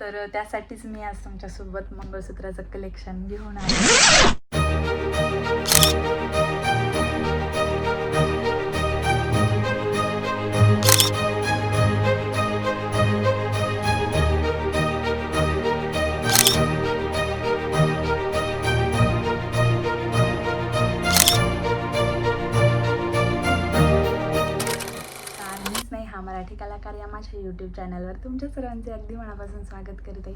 तर त्यासाठीच मी आज तुमच्यासोबत मंगळसूत्राचं कलेक्शन घेऊन आले. चॅनलवर तुमच्या सर्वांचे अगदी मनापासून स्वागत करत. आहे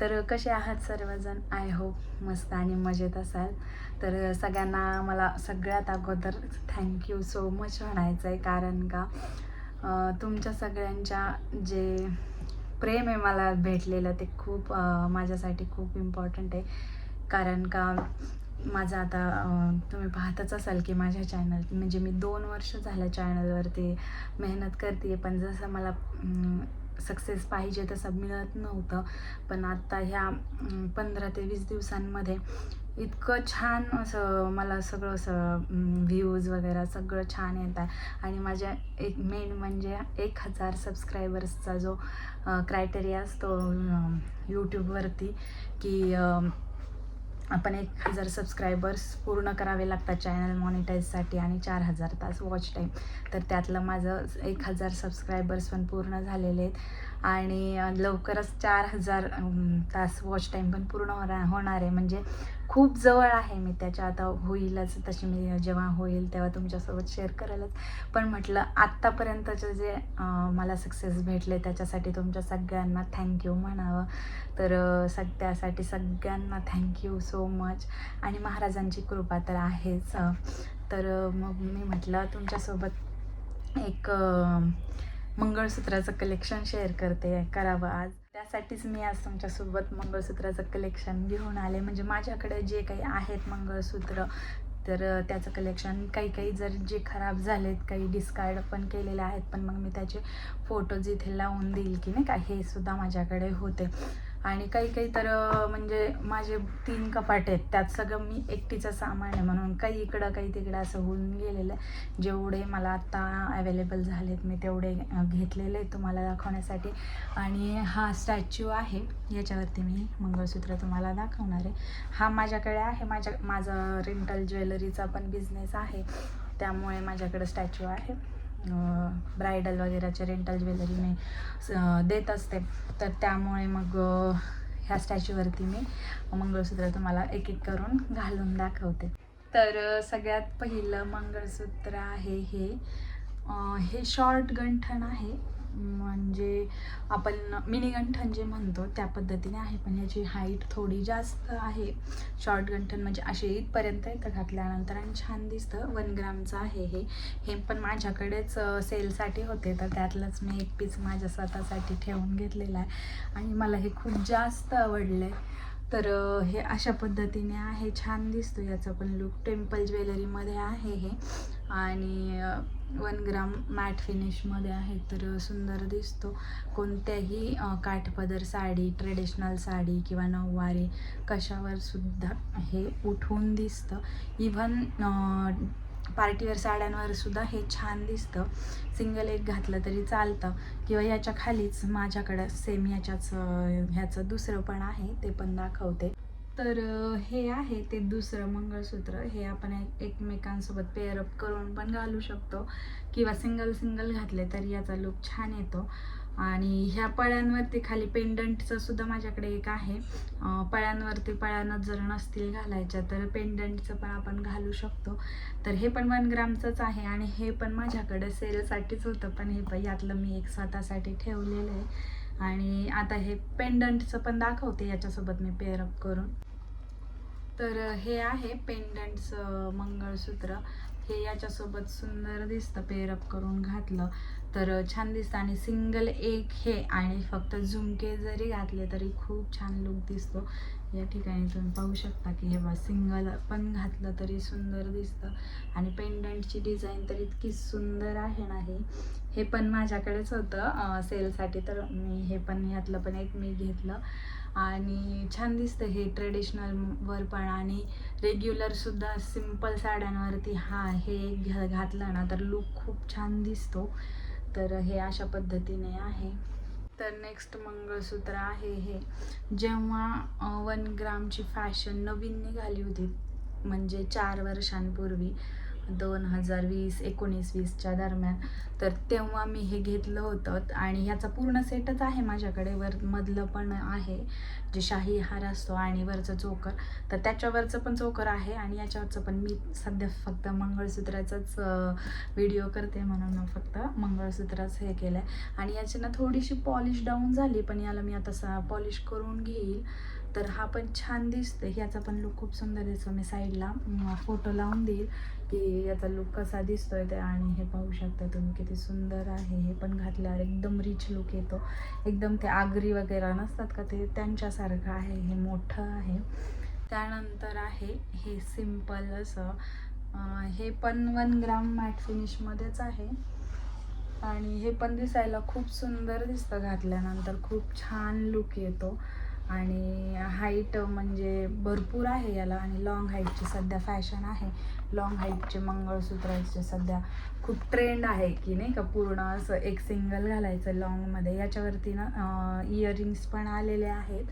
तर कसे आहात सर्वजण? आय होप मस्त आणि मजेत असाल. तर सगळ्यांना मला सगळ्यात अगोदर थँक्यू सो मच म्हणायचं आहे कारण का तुमच्या सगळ्यांच्या जे प्रेम आहे मला भेटलेलं ते खूप माझ्यासाठी खूप इम्पॉर्टंट आहे. कारण का माझं आता तुम्ही पाहतच असाल की माझ्या चॅनल म्हणजे मी दोन वर्ष झालं चॅनलवरती मेहनत करते पण जसं मला सक्सेस पाहिजे तसं मिळत नव्हतं. पण आत्ता ह्या पंधरा ते वीस दिवसांमध्ये इतकं छान असं मला सगळं असं व्ह्यूज वगैरे सगळं छान येत आहे. आणि माझ्या एक मेन म्हणजे एक हजार सबस्क्रायबर्सचा जो क्रायटेरिया असतो यूट्यूबवरती की आपण एक हजार सबस्क्रायबर्स पूर्ण करावे लागतात चॅनल मॉनिटाईजसाठी आणि चार हजार तास वॉच टाईम तर त्यातलं माझं एक हजार सबस्क्रायबर्स पण पूर्ण झालेले आहेत. आणि लवकरच चार हजार तास वॉच टाईम पण पूर्ण होणार होणार आहे. म्हणजे खूप जवळ आहे मी त्याच्या आता होईलच तशी मी जेव्हा होईल तेव्हा तुमच्यासोबत शेअर करायलाच पण म्हटलं आत्तापर्यंतचे जे मला सक्सेस भेटले त्याच्यासाठी तुमच्या सगळ्यांना थँक्यू म्हणावं. तर सग त्यासाठी सगळ्यांना थँक्यू सो मच आणि महाराजांची कृपा तर आहेच. तर मग मी म्हटलं तुमच्यासोबत एक मंगळसूत्राचं कलेक्शन शेअर करते करावं आज. त्यासाठीच मी आज तुमच्यासोबत मंगळसूत्राचं कलेक्शन घेऊन आले. म्हणजे माझ्याकडे जे काही आहेत मंगळसूत्र तर त्याचं कलेक्शन काही काही जर जे खराब झालेत काही डिस्कार्ड पण केलेले आहेत पण मग मी त्याचे फोटोज इथे लावून देईल की नाही का? हे सुद्धा माझ्याकडे होते. आणि काही काही तर म्हणजे माझे तीन कपाट आहेत. त्यात सगळं मी एकटीचं सामान आहे म्हणून काही इकडं काही तिकडं असं होऊन गेलेलं आहे. जेवढे मला आत्ता अवेलेबल झालेत मी तेवढे घेतलेले तुम्हाला दाखवण्यासाठी. आणि हा स्टॅच्यू आहे. याच्यावरती मी मंगळसूत्र तुम्हाला दाखवणार आहे. हा माझ्याकडे आहे. माझ्या माझा रेंटल ज्वेलरीचा पण बिझनेस आहे. त्यामुळे माझ्याकडे स्टॅच्यू आहे. ब्रायडल वगैरेचे रेंटल ज्वेलरी मी स- देत असते. तर त्यामुळे मग ह्या स्टॅच्यूवरती मी मंगळसूत्र तुम्हाला एक एक करून घालून दाखवते. तर सगळ्यात पहिलं मंगळसूत्र आहे हे. हे शॉर्ट गंठण आहे. म्हणजे आपण मिनी गंठण जे म्हणतो त्या पद्धतीने आहे. पण याची हाईट थोडी जास्त आहे. शॉर्ट गंठण म्हणजे असे इथपर्यंत येतं घातल्यानंतर आणि छान दिसतं. वन ग्रामचं आहे हे. हे पण माझ्याकडेच सेलसाठी होते. तर त्यातलंच मी एक पीस माझ्या स्वतःसाठी ठेवून घेतलेला आहे. आणि मला हे खूप जास्त आवडलं आहे तर हे अशा पद्धतीने आहे. छान दिसतो याचा पण लुक टेम्पल ज्वेलरीमध्ये आहे हे. आणि वन ग्राम मॅट फिनिशमध्ये आहे. तर सुंदर दिसतो. कोणत्याही काठपदर साडी ट्रेडिशनल साडी किंवा नऊवारी कशावर सुद्धा हे उठून दिसतं. इव्हन पार्टीवर साड्यांवर सुद्धा हे छान दिसतं. सिंगल एक घातलं तरी चालतं. किंवा याच्या खालीच माझ्याकडं सेम याच्याच ह्याचं दुसरं पण आहे ते पण दाखवते. तर हे आहे ते दुसरं मंगळसूत्र. हे आपण एक- एकमेकांसोबत पेअरअप करून पण घालू शकतो. किंवा सिंगल सिंगल घातले तरी याचा लुक छान येतो. आणि ह्या पळ्यांवरती खाली पेंडंटचं सुद्धा माझ्याकडे एक आहे. पळ्यांवरती पळ्यानं जर नसतील घालायच्या तर पेंडंटचं पण आपण घालू शकतो. तर हे पण वन ग्रामचंच आहे आणि हे पण माझ्याकडे सेलसाठीच होतं पण हे पण यातलं मी एक स्वतःसाठी ठेवलेलं आहे. आणि आता हे पेंडंटचं पण दाखवते याच्यासोबत मी पेअरअप करून. तर हे आहे पेंडंटचं मंगळसूत्र. हे याच्यासोबत सुंदर दिसतं पेअरअप करून घातलं. तर छान दिसतं आणि सिंगल एक हे आणि फक्त झुमके जरी घातले तरी खूप छान लुक दिसतो. या ठिकाणी तुम्ही पाहू शकता की हे बा सिंगल पण घातलं तरी सुंदर दिसतं. आणि पेंडंटची डिझाईन तर इतकी सुंदर आहे ना हे. हे पण माझ्याकडेच होतं सेलसाठी तर मी हे पण यातलं पण एक मी घेतलं. आणि छान दिसतं हे ट्रेडिशनलवर पण. आणि रेग्युलरसुद्धा सिंपल साड्यांवरती हा हे एक घ घातलं ना तर लुक खूप छान दिसतो. तर हे अशा पद्धतीने आहे. तर नेक्स्ट मंगळसूत्र आहे हे. जेव्हा वन ग्रामची फॅशन नवीन निघाली होती म्हणजे चार वर्षांपूर्वी दोन हजार वीस एकोणीस वीसच्या दरम्यान. तर तेव्हा मी हे घेतलं होतं आणि ह्याचा पूर्ण सेटच आहे माझ्याकडे. वर मधलं पण आहे जे शाही हार असतो आणि वरचं चोकर तर त्याच्यावरचं पण चोकर आहे आणि याच्यावरचं पण मी सध्या फक्त मंगळसूत्राचाच व्हिडिओ करते म्हणून फक्त मंगळसूत्रच हे केलं आहे आणि याची ना थोडीशी पॉलिश डाऊन झाली पण याला मी आता सा पॉलिश करून घेईल. तर हा पण छान दिसतो ह्याचा पण लुक खूप सुंदर दिसतो मी साईडला फोटो लावून देईल की याचा लुक कसा दिसतोय ते आणि हे पाहू शकता तुम्ही किती सुंदर आहे. हे पण घातल्यावर एकदम रिच लुक येतो. एकदम ते आगरी वगैरे नसतात का ते? त्यांच्यासारखं आहे. हे मोठं आहे. त्यानंतर आहे हे सिंपल असं हे पण वन ग्राम मॅट फिनिशमध्येच आहे. आणि हे पण दिसायला खूप सुंदर दिसतं. घातल्यानंतर खूप छान लुक येतो. आणि हाईट म्हणजे भरपूर आहे याला आणि लॉंग हाईटची सध्या फॅशन आहे. लॉंग हाईटचे मंगळसूत्राचे सध्या खूप ट्रेंड आहे की नाही का? पूर्ण असं एक सिंगल घालायचं लॉंगमध्ये याच्यावरती ना इयरिंग्स पण आलेले आहेत.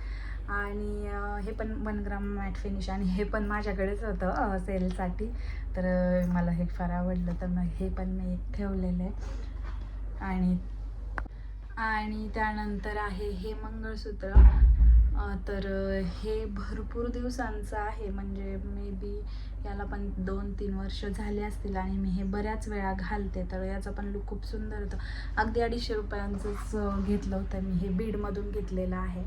आणि हे पण वन ग्राम मॅट फिनिश आणि हे पण माझ्याकडेच होतं सेलसाठी तर मला हे फार आवडलं. तर मग हे पण मी एक ठेवलेलं आहे. आणि आणि त्यानंतर आहे हे मंगळसूत्र. तर हे भरपूर दिवसांचं आहे. म्हणजे मे बी याला पण दोन तीन वर्ष झाले असतील आणि मी हे बऱ्याच वेळा घालते. तर याचा पण लुक खूप सुंदर होतं. अगदी अडीचशे रुपयांचंच घेतलं होतं मी. हे बीडमधून घेतलेलं आहे.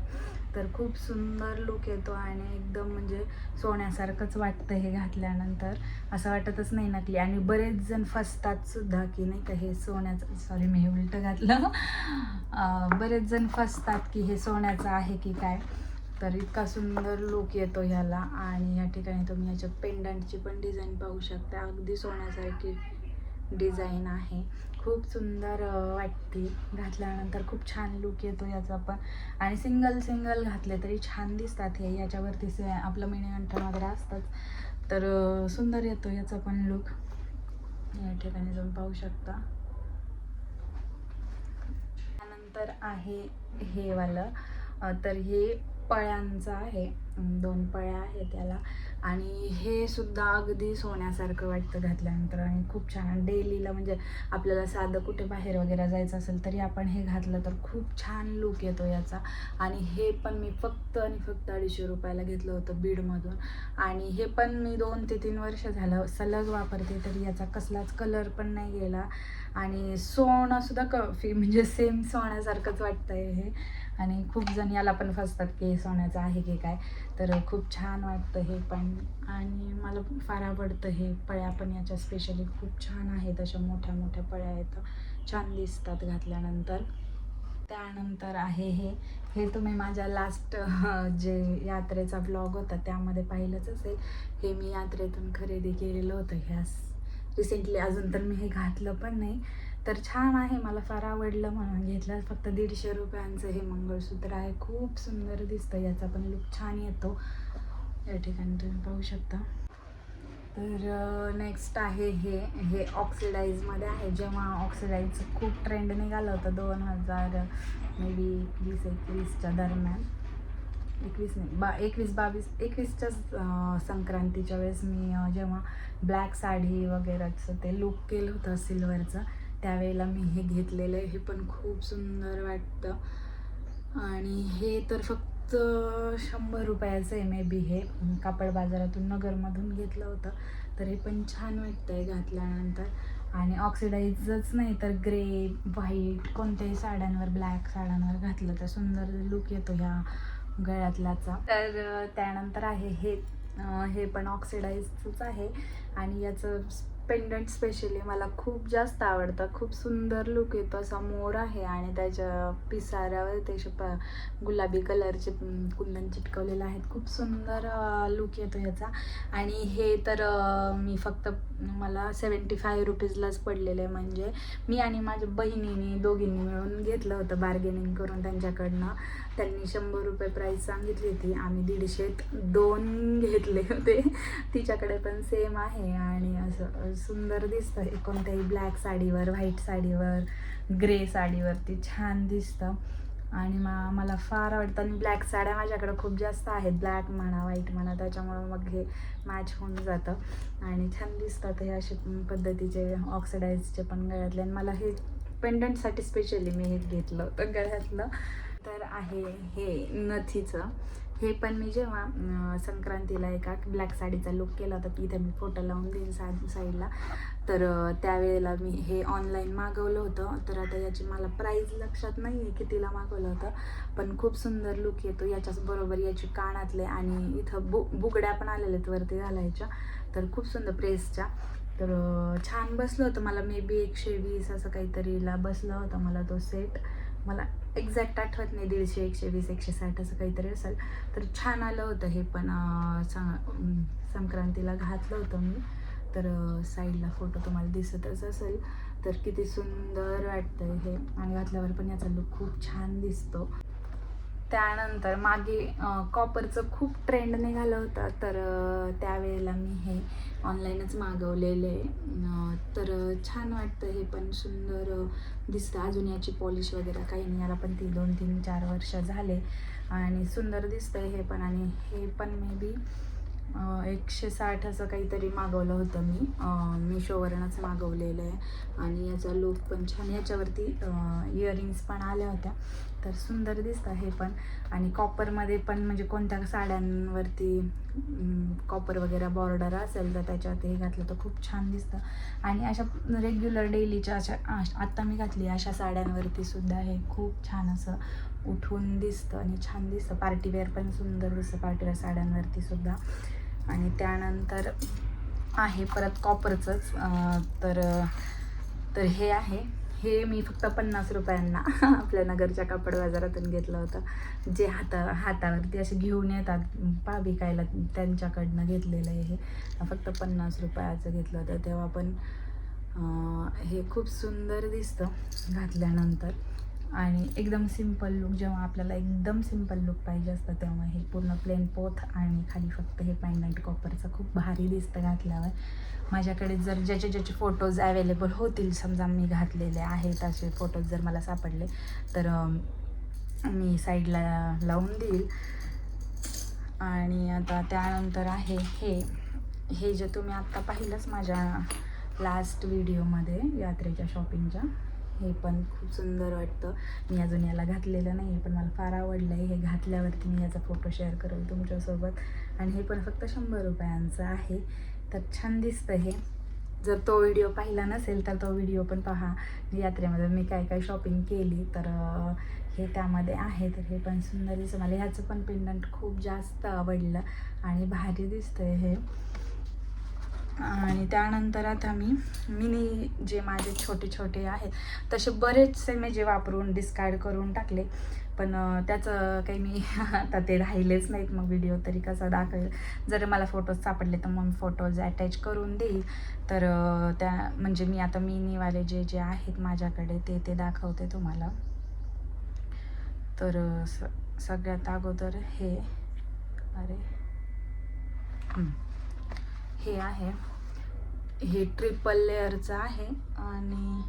तर खूप सुंदर लुक येतो आणि एकदम म्हणजे सोन्यासारखंच वाटतं हे घातल्यानंतर. असं वाटतच नाही नकली आणि बरेच जण फसतात सुद्धा की नाही का हे सोन्याचं सॉरी मी उलटं घातलं. बरेच जण फसतात की हे सोन्याचं आहे की काय. तर इतका सुंदर लुक येतो ह्याला आणि या ठिकाणी तुम्ही याच्या पेंडंटची पण डिझाईन पाहू शकता. अगदी सोन्यासारखी डिझाईन आहे. खूप सुंदर वाटते. घातल्यानंतर खूप छान लुक येतो याचा पण. आणि सिंगल सिंगल घातले तरी छान दिसतात हे. याच्यावरती से आपलं मिनीगंठण वगैरे असतंच. तर सुंदर येतो याचा पण लुक या ठिकाणी जाऊन पाहू शकता. त्यानंतर आहे हे वालं. तर हे पळ्यांचं आहे. दोन पळ्या आहेत त्याला आणि हे सुद्धा अगदी सोन्यासारखं वाटतं घातल्यानंतर आणि खूप छान. डेलीला म्हणजे आपल्याला साधं कुठे बाहेर वगैरे जायचं असेल तरी आपण हे घातलं तर खूप छान लुक येतो याचा. आणि हे पण मी फक्त आणि फक्त अडीचशे रुपयाला घेतलं होतं बीडमधून. आणि हे पण मी दोन ते तीन वर्ष झालं सलग वापरते तरी याचा कसलाच कलर पण नाही गेला. आणि सोनंसुद्धा कफी क म्हणजे सेम सोन्यासारखंच वाटतं आहे हे. आणि खूप जण याला पण फसतात की हे सोन्याचं आहे की काय. तर खूप छान वाटतं हे पण. आणि मला पण फार आवडतं हे पळ्या पण याच्या स्पेशली खूप छान आहेत अशा मोठ्या मोठ्या पळ्या आहेत. छान दिसतात घातल्यानंतर. त्यानंतर आहे हे. हे तुम्ही माझ्या लास्ट जे यात्रेचा ब्लॉग होता त्यामध्ये पाहिलंच असेल. हे मी यात्रेतून खरेदी केलेलं होतं. ह्या रिसेंटली अजून तर मी हे घातलं पण नाही. तर छान आहे मला फार आवडलं म्हणून घेतलं. फक्त दीडशे रुपयांचं हे मंगळसूत्र आहे. खूप सुंदर दिसतं याचा पण लुक छान येतो. या ठिकाणी तुम्ही पाहू शकता. तर नेक्स्ट आहे हे हे ऑक्सिडाईजमध्ये आहे. जेव्हा ऑक्सिडाईजचं खूप ट्रेंड निघालं होतं दोन हजार मे बी वीस एकवीसच्या दरम्यान. एकवीस नाही बा एकवीस बावीस एकवीसच्याच संक्रांतीच्या वेळेस मी जेव्हा ब्लॅक साडी वगैरेचं ते लुक केलं होतं सिल्वरचं त्यावेळेला मी हे घेतलेलं आहे. हे पण खूप सुंदर वाटतं. आणि हे तर फक्त शंभर रुपयाचं आहे मे बी हे. कापड बाजारातून नगरमधून घेतलं होतं. तर हे पण छान वाटतं आहे घातल्यानंतर. आणि ऑक्सिडाईजच नाही तर ग्रे व्हाईट कोणत्याही साड्यांवर ब्लॅक साड्यांवर घातलं तर सुंदर लुक येतो ह्या गळ्यातल्याचा तर त्यानंतर आहे हे. हे पण ऑक्सिडाईजचंच आहे. आणि याचं पेंडंट स्पेशली मला खूप जास्त आवडतं. खूप सुंदर लुक येतो. असा मोर आहे आणि त्याच्या पिसाऱ्यावर त्याचे प गुलाबी कलरचे कुंदन चिटकवलेले आहेत. खूप सुंदर लुक येतो ह्याचा. आणि हे तर मी फक्त मला सेवन्टी फाय रुपीजलाच पडलेलं. आहे म्हणजे मी आणि माझ्या बहिणीने दोघींनी मिळून घेतलं होतं बार्गेनिंग करून त्यांच्याकडनं. त्यांनी शंभर रुपये प्राईस सांगितली होती. आम्ही दीडशेत दोन घेतले होते. तिच्याकडे पण सेम आहे. आणि असं सुंदर दिसतं. कोणत्याही ब्लॅक साडीवर व्हाईट साडीवर ग्रे साडीवरती छान दिसतं. आणि मग मला फार आवडतं. आणि ब्लॅक साड्या माझ्याकडं खूप जास्त आहेत. ब्लॅक म्हणा व्हाईट म्हणा त्याच्यामुळं मग हे मॅच होऊन जातं. आणि छान दिसतात हे असे पद्धतीचे ऑक्सिडाईजचे पण गळ्यातले. आणि मला हे पेंडंटसाठी स्पेशली मी हे घेतलं होतं गळ्यातलं. तर आहे हे नथीचं. हे पण मी जेव्हा संक्रांतीला एका ब्लॅक साडीचा लुक केला होता की इथे मी फोटो लावून देईन सा साईडला तर त्यावेळेला मी हे ऑनलाईन मागवलं होतं. तर आता याची मला प्राईज लक्षात नाही आहे कितीला मागवलं होतं. पण खूप सुंदर लुक येतो. याच्याच बरोबर याची कानातले आणि इथं बु बुगड्या पण आलेल्या आहेत वरती घालायच्या. तर खूप सुंदर प्रेसच्या तर छान बसलं होतं मला. मे बी एकशे वीस असं काहीतरीला बसलं होतं मला तो सेट मला एक्झॅक्ट आठवत नाही दीडशे एकशे वीस एकशे साठ असं काहीतरी असेल. तर छान आलं होतं हे पण संक्रांतीला घातलं होतं मी. तर साईडला फोटो तुम्हाला दिसतच असेल. तर किती सुंदर वाटतं हे. आणि घातल्यावर पण याचा लुक खूप छान दिसतो. त्यानंतर मागे कॉपरचं खूप ट्रेंड निघालं होतं. तर त्यावेळेला मी हे ऑनलाईनच मागवलेले. तर छान वाटतं हे पण सुंदर दिसतं. अजून याची पॉलिश वगैरे काही नाही. याला पण ती दोन तीन चार वर्ष झाले. आणि सुंदर दिसतंय हे पण. आणि हे पण मे बी एकशे साठ असं काहीतरी मागवलं होतं मी. मिशोवरूनच मागवलेलं आहे. आणि याचा लुक पण छान. याच्यावरती इयरिंग्स पण आल्या होत्या. तर सुंदर दिसतं हे पण. आणि कॉपरमध्ये पण म्हणजे कोणत्या साड्यांवरती कॉपर वगैरे बॉर्डर असेल तर त्याच्यात हे घातलं तर खूप छान दिसतं. आणि अशा रेग्युलर डेलीच्या अशा आत्ता मी घातली अशा साड्यांवरती सुद्धा हे खूप छान असं उठून दिसतं आणि छान दिसतं. पार्टीवेअर पण सुंदर दिसतं पार्टीवेअर साड्यांवरती सुद्धा. आणि त्यानंतर आहे परत कॉपरचंच तर तर हे आहे. हे मी फक्त पन्नास रुपयांना आपल्या नगरच्या कापड बाजारातून घेतलं होतं. जे हाता हातावरती असे घेऊन येतात पा विकायला त्यांच्याकडनं घेतलेलं आहे हे. फक्त पन्नास रुपयाचं घेतलं होतं. तेव्हा पण हे खूप सुंदर दिसतं घातल्यानंतर. आणि एकदम सिंपल लुक जेव्हा आपल्याला एकदम सिंपल लुक पाहिजे असतं तेव्हा हे पूर्ण प्लेन पोथ आणि खाली फक्त हे पॅन्डंट कॉपरचं खूप भारी दिसतं घातल्यावर. माझ्याकडे जर ज्याचे ज्याचे फोटोज अवेलेबल होतील समजा मी घातलेले आहेत असे फोटोज जर मला सापडले तर मी साईडला लावून देईल. आणि आता त्यानंतर आहे हे. हे जे तुम्ही आत्ता पाहिलंच माझ्या लास्ट व्हिडिओमध्ये यात्रेच्या शॉपिंगच्या हे पण खूप सुंदर वाटतं. मी अजून याला घातलेलं नाही आहे पण मला फार आवडलं आहे हे घातल्यावरती मी याचा फोटो शेअर करेल तुमच्यासोबत. आणि हे पण फक्त शंभर रुपयांचं आहे. तर छान दिसतं हे. जर तो व्हिडिओ पाहिला नसेल तर तो व्हिडिओ पण पहा. यात्रेमध्ये मी काय काय शॉपिंग केली तर हे त्यामध्ये आहे. तर हे पण सुंदर दिसतं. मला ह्याचं पण पेंडंट खूप जास्त आवडलं आणि भारी दिसतंय हे. आणि त्यानंतर आता मी मिनी जे माझे छोटे छोटे आहेत तसे बरेचसे मी जे वापरून डिस्कार्ड करून टाकले पण त्याचं काही मी आता ते राहिलेच नाहीत. मग व्हिडिओ तरी कसा दाखवेल. जर मला फोटोज सापडले तर मग फोटोज अटॅच करून देईल. तर त्या म्हणजे मी आता मिनीवाले जे जे आहेत माझ्याकडे ते ते दाखवते तुम्हाला. तर स सगळ्यात अगोदर हे अरे हे आहे. हे ट्रिपल लेअरचं आहे. आणि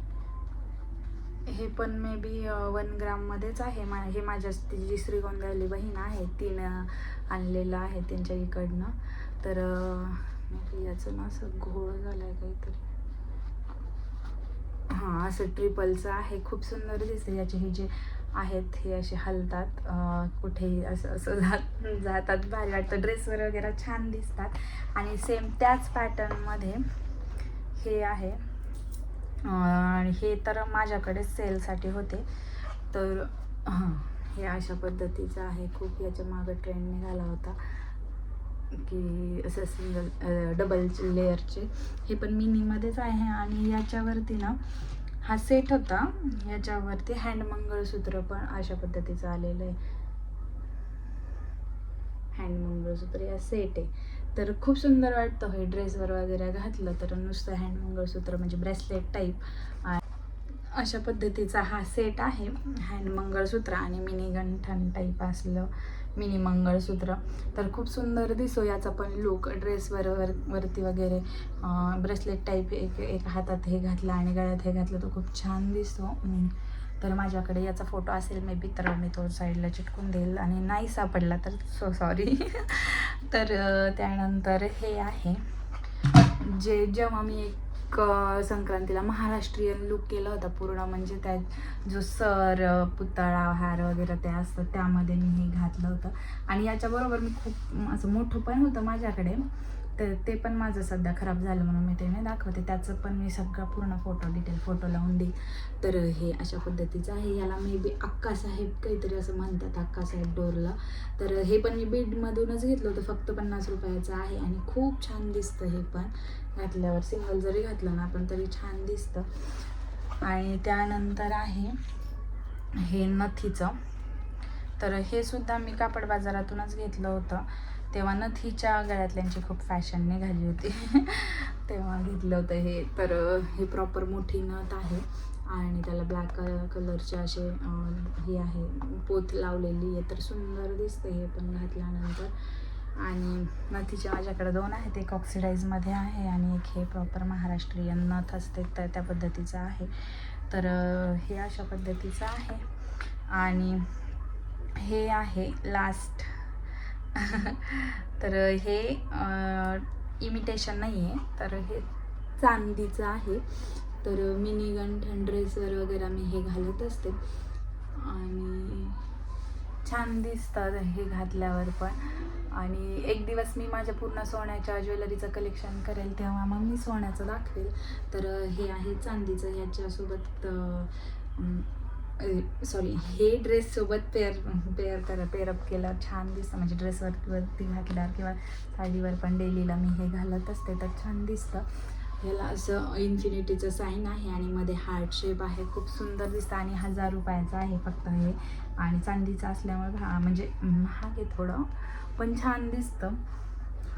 हे पण मे बी वन ग्राममध्येच आहे. मा हे माझ्या ती जी श्रीगोंद्याली बहीण आहे तिनं आणलेलं आहे त्यांच्या इकडनं. तर याचं ना असं घोळ झालं आहे काहीतरी. हां असं ट्रिपलचं आहे. खूप सुंदर दिसते याचे हे जे आहेत हे असे हलतात. कुठेही असं असं जात जातात भारी वाटतं. ड्रेसवर वगैरे छान दिसतात. आणि सेम त्याच पॅटर्नमध्ये हे आहे. हे तर माझ्याकडे सेलसाठी होते. तर हां हे अशा पद्धतीचं आहे. खूप याच्या मागं ट्रेंड निघाला होता की असं सिंगल डबल लेअरचे हे पण मिनीमध्येच आहे आणि याच्यावरती ना हा सेट होता. याच्यावरती हँड मंगळसूत्र पण अशा पद्धतीचं आलेलं आहे. हँड मंगळसूत्र या सेट आहे. तर खूप सुंदर वाटतं हे ड्रेसवर वगैरे घातलं तर नुसतं हँड मंगळसूत्र म्हणजे ब्रेसलेट टाईप अशा पद्धतीचा हा सेट आहे. हँड मंगळसूत्र आणि मिनी गंठन टाईप असलं मिनी मंगळसूत्र. तर खूप सुंदर दिसतो याचा पण लुक ड्रेसवर वर वरती वगैरे. ब्रेसलेट टाईप एक एक हातात हे घातलं आणि गळ्यात हे घातलं तर खूप छान दिसतो. तर माझ्याकडे याचा फोटो असेल मे बी तर मी तो साईडला चिटकून देईल. आणि नाही सापडला तर सो सॉरी तर त्यानंतर हे आहे. जे जेव्हा मी एक संक्रांतीला महाराष्ट्रीयन लुक केला होता पूर्ण म्हणजे त्या जो सर पुतळा हार वगैरे ते असतं त्यामध्ये मी हे घातलं होतं. आणि याच्याबरोबर मी खूप असं मोठं पण होतं माझ्याकडे. तर ते पण माझं सध्या खराब झालं म्हणून मी ते नाही दाखवते. त्याचं पण मी सगळं पूर्ण फोटो डिटेल फोटो लावून देईल तर हे अशा पद्धतीचं आहे. याला मे बी अक्कासाहेब काहीतरी असं म्हणतात अक्कासाहेब डोरला. तर हे पण मी बीडमधूनच घेतलं होतं. फक्त पन्नास रुपयाचं आहे आणि खूप छान दिसतं हे पण. घातल्यावर सिंगल जरी घातलं ना पण तरी छान दिसतं. आणि त्यानंतर आहे हे नथीचं. तर हे सुद्धा मी कापड बाजारातूनच घेतलं होतं. तेव्हा नथीच्या गळ्यातल्यांची खूप फॅशन निघाली होती. तेव्हा घेतलं होतं हे. तर हे प्रॉपर मोठी नथ आहे आणि त्याला ब्लॅक कलरचे असे हे आहे. पोत लावलेली आहे. तर सुंदर दिसते हे पण घातल्यानंतर. आणि नथीच्या माझ्याकडे दोन आहेत. एक ऑक्सिडाईजमध्ये आहे आणि एक हे प्रॉपर महाराष्ट्रीयन नथ असते. तर त्या पद्धतीचं आहे. तर हे अशा पद्धतीचं आहे. आणि हे आहे लास्ट तर हे इमिटेशन नाही आहे तर हे चांदीचं आहे. तर मिनी गंठन ड्रेसवर वगैरे मी हे घालत असते. आणि छान दिसतात हे घातल्यावर पण. आणि एक दिवस मी माझ्या पूर्ण सोन्याच्या ज्वेलरीचं कलेक्शन करेल तेव्हा मग मी सोन्याचं दाखवेल. तर हे आहे चांदीचं. ह्याच्यासोबत सॉरी हे ड्रेससोबत पेअर पेअर करा पेअरअप केलं छान दिसतं. म्हणजे ड्रेसवर वरती घातल्यावर किंवा साडीवर पण डेलीला मी हे घालत असते तर छान दिसतं. ह्याला असं इन्फिनिटीचं साईन आहे आणि मध्ये हार्ट शेप आहे. खूप सुंदर दिसतं आणि हजार रुपयाचं आहे फक्त हे. आणि चांदीचं असल्यामुळे भा म्हणजे महाग आहे थोडं पण छान दिसतं.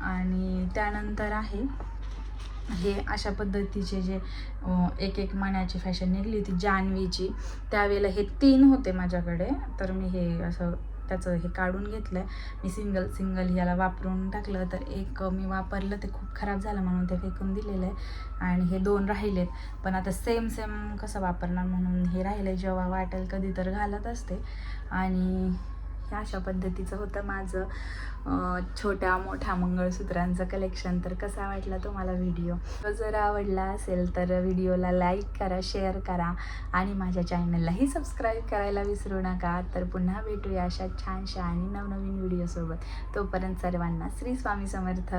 आणि त्यानंतर आहे हे अशा पद्धतीचे जे एक एक मण्याची फॅशन निघली होती जान्हवीची. त्यावेळेला हे तीन होते माझ्याकडे. तर मी हे असं त्याचं हे काढून घेतलं आहे मी सिंगल सिंगल याला वापरून टाकलं. तर एक मी वापरलं ते खूप खराब झालं म्हणून ते फेकून दिलेलं आहे. आणि हे दोन राहिलेत. पण आता सेम सेम कसं वापरणार म्हणून हे राहिलं जेव्हा वाटेल कधी तर घालत असते. आणि ह्या अशा पद्धतीचं होतं माझं. छोट्या मोठ्या मंगळसूत्रांचं कलेक्शन तर कसा वाटला तुम्हाला व्हिडिओ तो जर आवडला असेल तर व्हिडिओला लाईक करा शेअर करा आणि माझ्या चॅनललाही सबस्क्राईब करायला विसरू नका. तर पुन्हा भेटूया अशा छानशा आणि नवनवीन व्हिडिओसोबत तोपर्यंत सर्वांना श्री स्वामी समर्थ.